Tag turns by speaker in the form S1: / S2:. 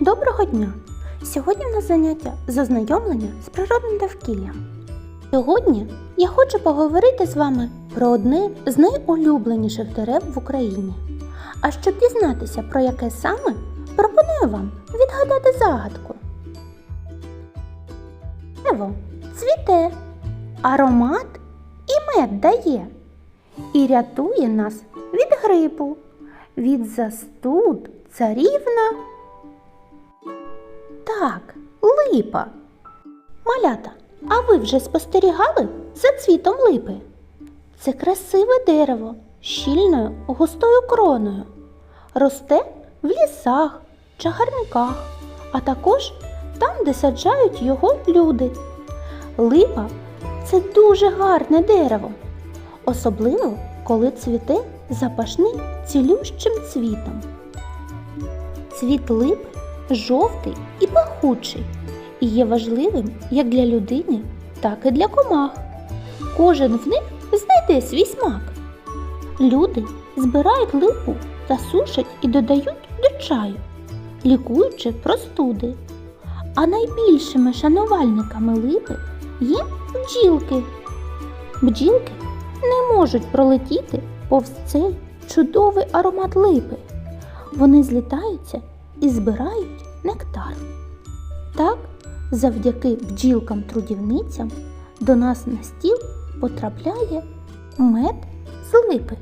S1: Доброго дня! Сьогодні в нас заняття з ознайомлення з природним довкіллям. Сьогодні я хочу поговорити з вами про одне з найулюбленіших дерев в Україні. А щоб дізнатися, про яке саме, пропоную вам відгадати загадку. Дерево цвіте, аромат і мед дає, і рятує нас від грипу, від застуд царівна. Так, липа. Малята, а ви вже спостерігали за цвітом липи? Це красиве дерево щільною густою кроною. Росте в лісах, чагарниках, а також там, де саджають його люди. Липа це дуже гарне дерево, особливо коли цвіте запашним цілющим цвітом. Цвіт липи жовтий і пахучий і є важливим як для людини, так і для комах. Кожен в них знайде свій смак. Люди збирають липу та сушать і додають до чаю, лікуючи простуди. А найбільшими шанувальниками липи є бджілки. Бджілки не можуть пролетіти повз цей чудовий аромат липи. Вони злітаються і збирають нектар. Так, завдяки бджілкам-трудівницям до нас на стіл потрапляє мед з липи.